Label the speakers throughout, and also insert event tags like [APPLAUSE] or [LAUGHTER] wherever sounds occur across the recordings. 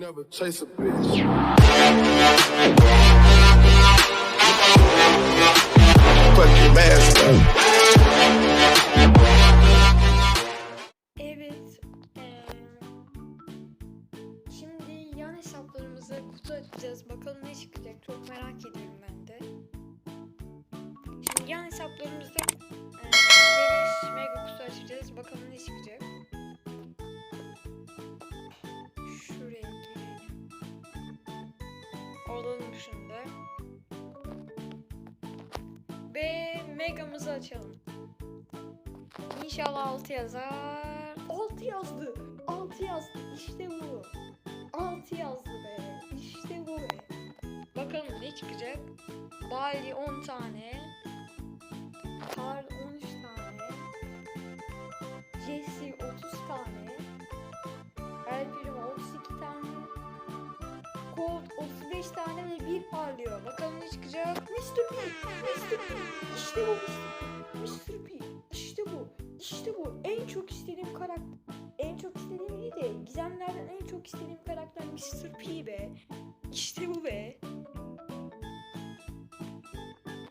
Speaker 1: Never chase a bitch. Fucking master.
Speaker 2: Evet. eee, şimdi yan hesaplarımıza kutu açacağız. Bakalım ne çıkacak. Çok merak ediyorum ben de. Şimdi yan hesaplarımızda eee geniş mega kutu açacağız. Bakalım ne çıkacak. şimdi. Ve megamızı açalım. İnşallah 6 yazar. 6 yazdı. 6 yazdı. İşte bu. 6 yazdı be. İşte bu be. Bakalım ne çıkacak. Bali 10 tane. Kar 13 tane. Jesse 30 tane. El Primo 32 tane. Cold 30 5 tane ve 1 parlıyor. Bakalım ne çıkacak? Mr. P, Mr. P. İşte bu Mr. P. Mr. İşte bu. İşte bu. En çok istediğim karakter. En çok istediğim değil de gizemlerden en çok istediğim karakter Mr. P be. İşte bu be.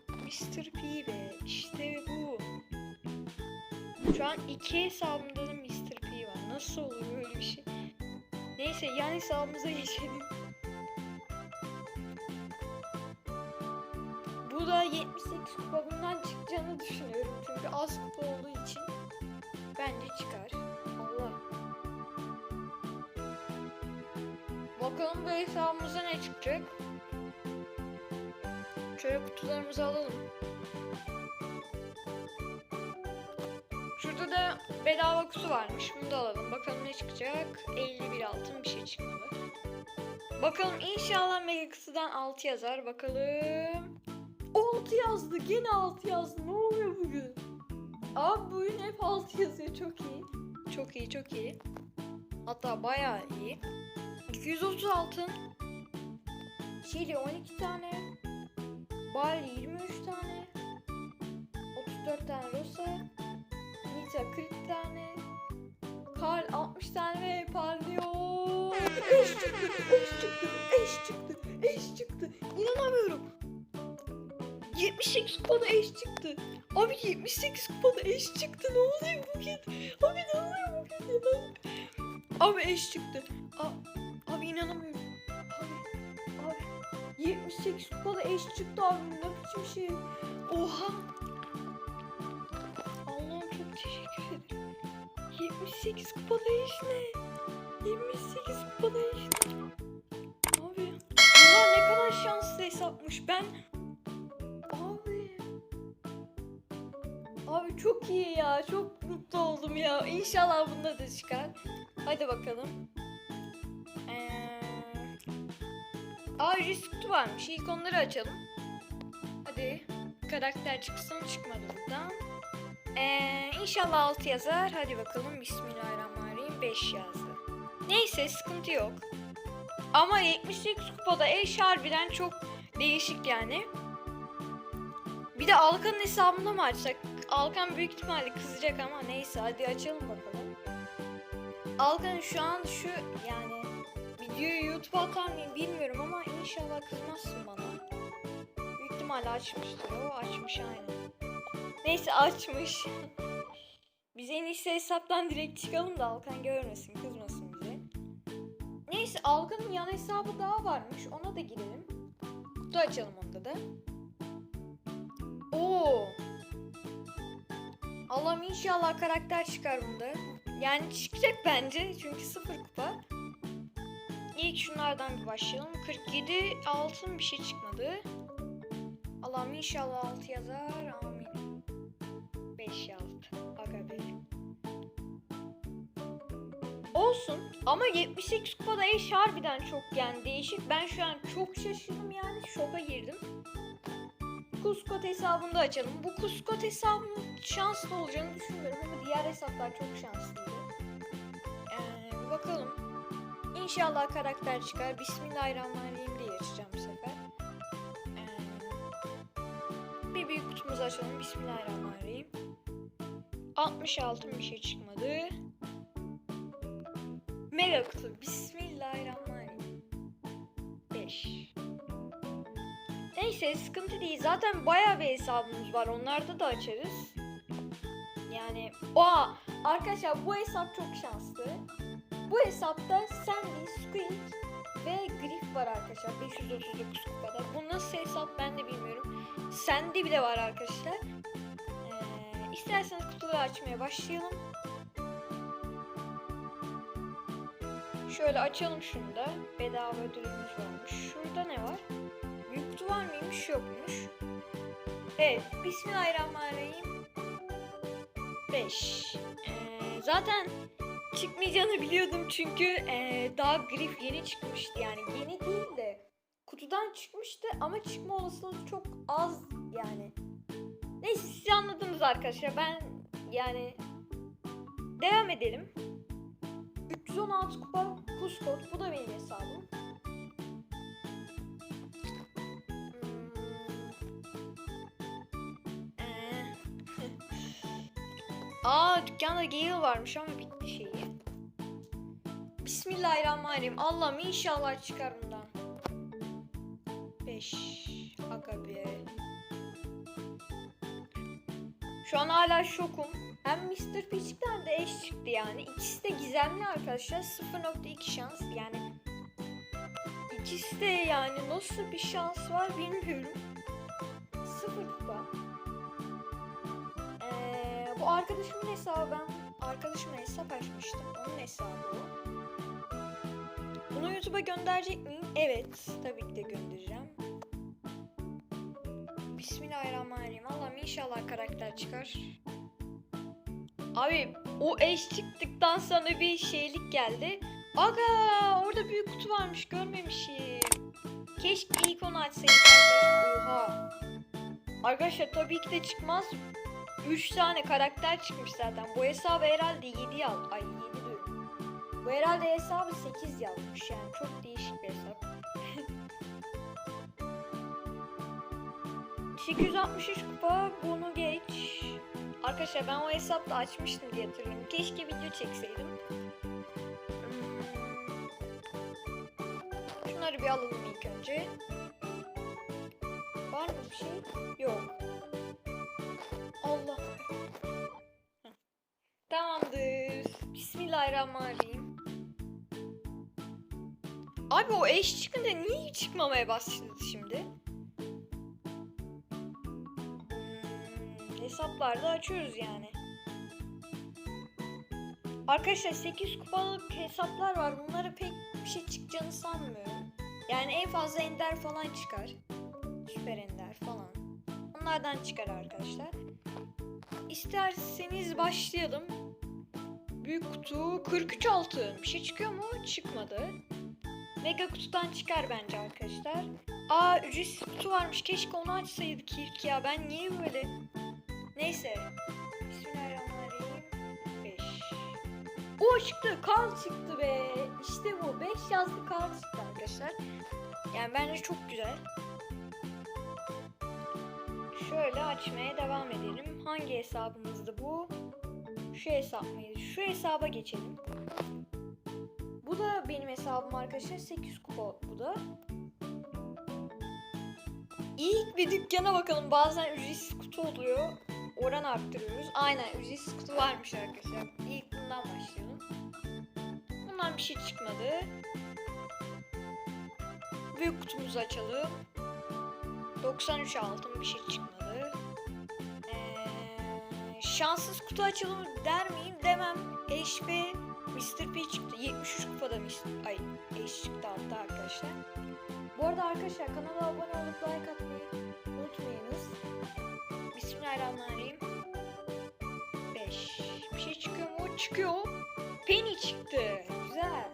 Speaker 2: Mr. P be. İşte bu. Şu an iki hesabımda da Mr. P var. Nasıl olur böyle bir şey? Neyse yan hesabımıza geçelim. Da 78 kupa bundan çıkacağını düşünüyorum. Çünkü az kupa olduğu için bence çıkar. Allah. Bakalım bu hesabımıza ne çıkacak? Şöyle kutularımızı alalım. Şurada da bedava kutu varmış. Bunu da alalım. Bakalım ne çıkacak? 51 altın bir şey çıkmadı. Bakalım inşallah mega kutudan 6 yazar. Bakalım. 6 yazdı. Gene 6 yazdı. Ne oluyor bugün? Abi bugün hep 6 yazıyor. Çok iyi. Çok iyi, çok iyi. Hatta bayağı iyi. 230 altın. Şili 12 tane. Bali 23 tane. 34 tane Rosa. Nita 40 tane. Karl 60 tane ve parlıyor. Eş çıktı, eş çıktı, eş çıktı, eş çıktı. İnanamıyorum. 78 kupada eş çıktı. Abi 78 kupada eş çıktı. Ne oluyor bugün? Abi ne oluyor bugün? Abi eş çıktı. A- abi inanamıyorum. Abi, abi 78 kupada eş çıktı abi. Ne biçim şey? Oha. Allah'ım çok teşekkür ederim. 78 kupada eş ne? 28 kupada eş ne? Abi bunlar ne kadar şanslı hesapmış. Ben Abi çok iyi ya. Çok mutlu oldum ya. İnşallah bunda da çıkar. Hadi bakalım. Ee... Aa risk kutu varmış. İlk onları açalım. Hadi. Karakter çıksın çıkmadı buradan. Ee, inşallah 6 yazar. Hadi bakalım. Bismillahirrahmanirrahim. 5 yazdı. Neyse sıkıntı yok. Ama 78 kupada eş harbiden çok değişik yani. Bir de Alkan'ın hesabında mı açsak? Alkan büyük ihtimalle kızacak ama neyse hadi açalım bakalım. Alkan şu an şu yani videoyu YouTube'a atar mıyım bilmiyorum ama inşallah kızmazsın bana. Büyük ihtimalle açmıştır o açmış aynen. Neyse açmış. [LAUGHS] Biz en iyisi hesaptan direkt çıkalım da Alkan görmesin kızmasın bize. Neyse Alkan'ın yan hesabı daha varmış ona da girelim. Kutu açalım onda da. Oo. Allah'ım inşallah karakter çıkar bunda. Yani çıkacak bence çünkü sıfır kupa. İlk şunlardan bir başlayalım. 47 altın bir şey çıkmadı. Allah'ım inşallah 6 yazar. Amin. 5 yazdı. Aga be. Olsun ama 78 kupada eş harbiden çok yani değişik. Ben şu an çok şaşırdım yani şoka girdim. Kuskot hesabını da açalım. Bu Kuskot hesabının şanslı olacağını düşünmüyorum ama diğer hesaplar çok şanslıydı. Ee, bakalım. İnşallah karakter çıkar. Bismillahirrahmanirrahim diye açacağım bu sefer. Ee, bir büyük kutumuzu açalım. Bismillahirrahmanirrahim. 66 bir şey çıkmadı. Mega kutu. Bismillahirrahmanirrahim. Neyse sıkıntı değil. Zaten bayağı bir hesabımız var. Onlarda da açarız. Yani o arkadaşlar bu hesap çok şanslı. Bu hesapta Sandy, Squeak ve Griff var arkadaşlar. 539 kupada. Bu nasıl hesap ben de bilmiyorum. Sandy bile var arkadaşlar. Ee, isterseniz kutuları açmaya başlayalım. Şöyle açalım şunu da. Bedava ödülümüz varmış. Şurada ne var? Kutu var mıymış? Yokmuş. Evet. Bismillahirrahmanirrahim. 5. Ee, zaten çıkmayacağını biliyordum çünkü ee, daha grif yeni çıkmıştı yani. Yeni değil de kutudan çıkmıştı ama çıkma olasılığı çok az yani. Neyse siz anladınız arkadaşlar. Ben yani devam edelim. 316 kupa Kuskot. Bu da benim hesabım. Aa dükkanda Gale varmış ama bitti şeyi. Bismillahirrahmanirrahim. Allah'ım inşallah çıkar bundan. 5. Aga be. Şu an hala şokum. Hem Mr. Peach'ten de eş çıktı yani. İkisi de gizemli arkadaşlar. 0.2 şans yani. İkisi de yani nasıl bir şans var bilmiyorum. Bu arkadaşımın hesabı ben arkadaşıma hesap açmıştım. Onun hesabı o. Bunu YouTube'a gönderecek miyim? Evet. Tabii ki de göndereceğim. Bismillahirrahmanirrahim. Allah'ım inşallah karakter çıkar. Abi o eş çıktıktan sonra bir şeylik geldi. Aga orada büyük kutu varmış görmemişim. Keşke ilk onu arkadaşlar. Oha. Arkadaşlar tabii ki de çıkmaz. 3 tane karakter çıkmış zaten. Bu hesabı herhalde 7 yaz. Ay 7 diyorum. Bu herhalde hesabı 8 yazmış yani. Çok değişik bir hesap. [LAUGHS] 863 kupa bunu geç. Arkadaşlar ben o hesapta açmıştım diye hatırlıyorum. Keşke video çekseydim. Hmm. Şunları bir alalım ilk önce. Var mı bir şey? Yok. Allah. Tamamdır. Bismillahirrahmanirrahim. Abi o eş çıkınca niye çıkmamaya başladı şimdi? Hmm, hesaplarda açıyoruz yani. Arkadaşlar 8 kupalık hesaplar var. Bunlara pek bir şey çıkacağını sanmıyorum. Yani en fazla ender falan çıkar. Süper ender falan. Onlardan çıkar arkadaşlar. İsterseniz başlayalım. Büyük kutu 43 altın. Bir şey çıkıyor mu? Çıkmadı. Mega kutudan çıkar bence arkadaşlar. Aa ücretsiz kutu varmış. Keşke onu açsaydık ilk ya. Ben niye böyle? Neyse. Bismillahirrahmanirrahim. 5. O çıktı. Karl çıktı be. İşte bu. 5 yazdı Karl çıktı arkadaşlar. Yani bence çok güzel. Şöyle açmaya devam edelim. Hangi hesabımızdı bu? Şu hesap mıydı? Şu hesaba geçelim. Bu da benim hesabım arkadaşlar. 8 kupa bu da. İlk bir dükkana bakalım. Bazen ücretsiz kutu oluyor. Oran arttırıyoruz. Aynen ücretsiz kutu varmış arkadaşlar. İlk bundan başlayalım. Bundan bir şey çıkmadı. Büyük kutumuzu açalım. 93 altın bir şey çıkmadı. Şanssız kutu açalım der miyim demem. HP Mr. P çıktı. 73 kupada Mr. Ay H çıktı hatta arkadaşlar. Bu arada arkadaşlar kanala abone olup like atmayı unutmayınız. Bismillahirrahmanirrahim. 5. Bir şey çıkıyor mu? Çıkıyor. Penny çıktı. Güzel.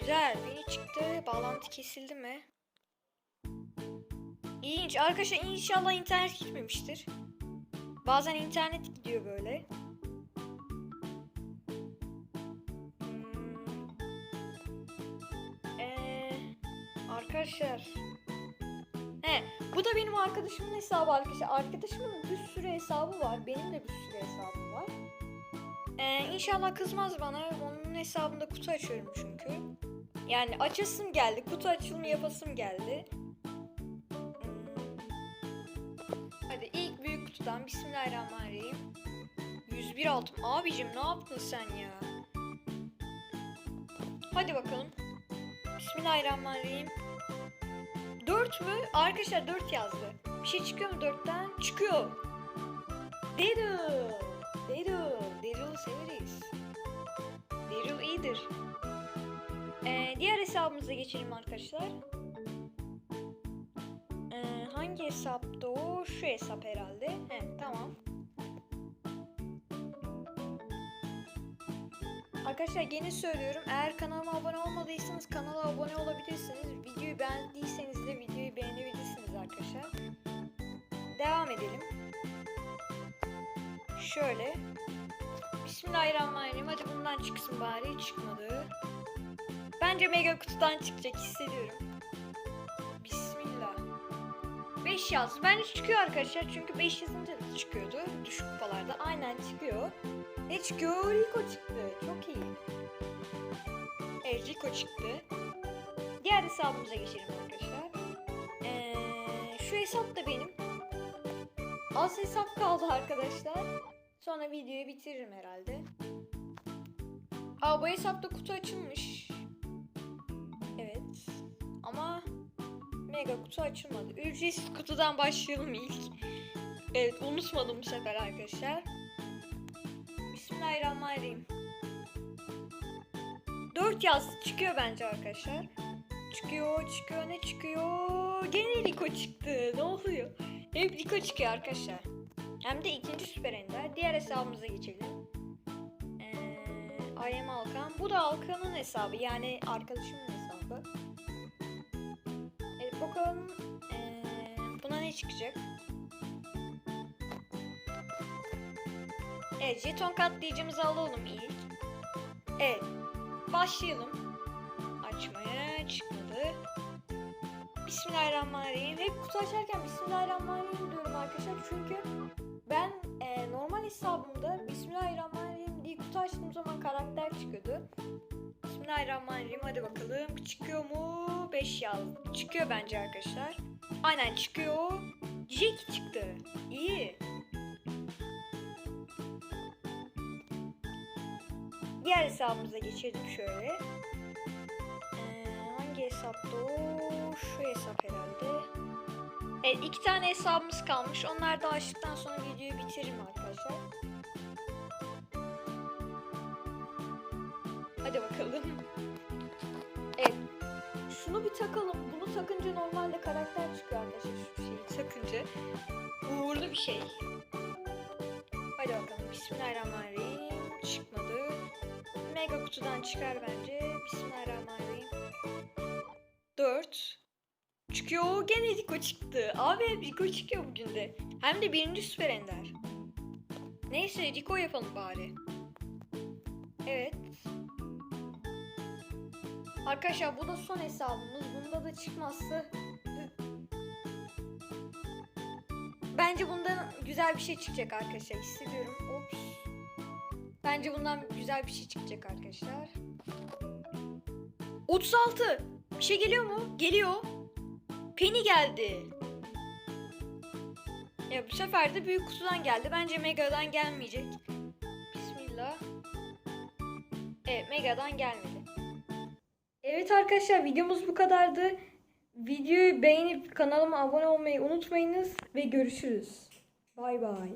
Speaker 2: Güzel. Penny çıktı. Bağlantı kesildi mi? İlginç. Arkadaşlar inşallah internet gitmemiştir. Bazen internet gidiyor böyle. Hmm. Ee, arkadaşlar. He, bu da benim arkadaşımın hesabı arkadaşlar. Arkadaşımın bir sürü hesabı var. Benim de bir sürü hesabım var. Ee, inşallah kızmaz bana. Onun hesabında kutu açıyorum çünkü. Yani açasım geldi. Kutu açılımı yapasım geldi. Bismillahirrahmanirrahim. 101 altın. Abicim ne yaptın sen ya? Hadi bakalım. Bismillahirrahmanirrahim. 4 mü? Arkadaşlar 4 yazdı. Bir şey çıkıyor mu 4'ten? Çıkıyor. Daryl. Daryl. Daryl'ı severiz. Daryl iyidir. Ee, diğer hesabımıza geçelim arkadaşlar. Ee, hangi hesapta o? Şu hesap herhalde. He, tamam. Arkadaşlar yeni söylüyorum. Eğer kanalıma abone olmadıysanız kanala abone olabilirsiniz. Videoyu beğendiyseniz de videoyu beğenebilirsiniz arkadaşlar. Devam edelim. Şöyle. Bismillahirrahmanirrahim. Hadi bundan çıksın bari. Çıkmadı. Bence mega kutudan çıkacak hissediyorum. 5 yaz. Bence çıkıyor arkadaşlar. Çünkü 5 yazınca da çıkıyordu. Düşük kupalarda. Aynen çıkıyor. Ne çıkıyor? Rico çıktı. Çok iyi. Evet Rico çıktı. Diğer hesabımıza geçelim arkadaşlar. Ee, şu hesap da benim. Az hesap kaldı arkadaşlar. Sonra videoyu bitiririm herhalde. Aa bu hesapta kutu açılmış. Mega kutu açılmadı. Ücretsiz kutudan başlayalım ilk. Evet unutmadım bu sefer arkadaşlar. Bismillahirrahmanirrahim. 4 yaz çıkıyor bence arkadaşlar. Çıkıyor, çıkıyor, ne çıkıyor? Gene Liko çıktı. Ne oluyor? Hep Liko çıkıyor arkadaşlar. Hem de ikinci süper ender. Diğer hesabımıza geçelim. Ee, I am Alkan. Bu da Alkan'ın hesabı. Yani arkadaşımın hesabı. Bakalım ee, buna ne çıkacak? Evet jeton katlayıcımızı alalım ilk. Evet başlayalım. Açmaya çıkmadı. Bismillahirrahmanirrahim. Hep kutu açarken Bismillahirrahmanirrahim diyorum arkadaşlar. Çünkü ben e, normal hesabımda Bismillahirrahmanirrahim diye kutu açtığım zaman karakter çıkıyordu. Bismillahirrahmanirrahim. Hadi bakalım. Çıkıyor mu? 5 yaz. Çıkıyor bence arkadaşlar. Aynen çıkıyor. Jack çıktı. İyi. Diğer hesabımıza geçelim şöyle. Ee, hangi hesapta o? Şu hesap herhalde. Evet iki tane hesabımız kalmış. Onlar da açtıktan sonra videoyu bitiririm arkadaşlar. Hadi bakalım. Evet. Şunu bir takalım. Bunu takınca normalde karakter çıkıyor arkadaşlar. Şu şeyi takınca. Uğurlu bir şey. Hadi bakalım. Bismillahirrahmanirrahim. Çıkmadı. Mega kutudan çıkar bence. Bismillahirrahmanirrahim. 4. Çıkıyor. Gene Rico çıktı. Abi Rico çıkıyor bugün de. Hem de birinci süper ender. Neyse Rico yapalım bari. Evet. Arkadaşlar bu da son hesabımız. Bunda da çıkmazsa... Bence bundan güzel bir şey çıkacak arkadaşlar. Hissediyorum. Ops. Bence bundan güzel bir şey çıkacak arkadaşlar. 36. Bir şey geliyor mu? Geliyor. Penny geldi. Ya bu sefer de büyük kutudan geldi. Bence Mega'dan gelmeyecek. Bismillah. Evet Mega'dan gelmedi. Evet arkadaşlar videomuz bu kadardı. Videoyu beğenip kanalıma abone olmayı unutmayınız ve görüşürüz. Bay bay.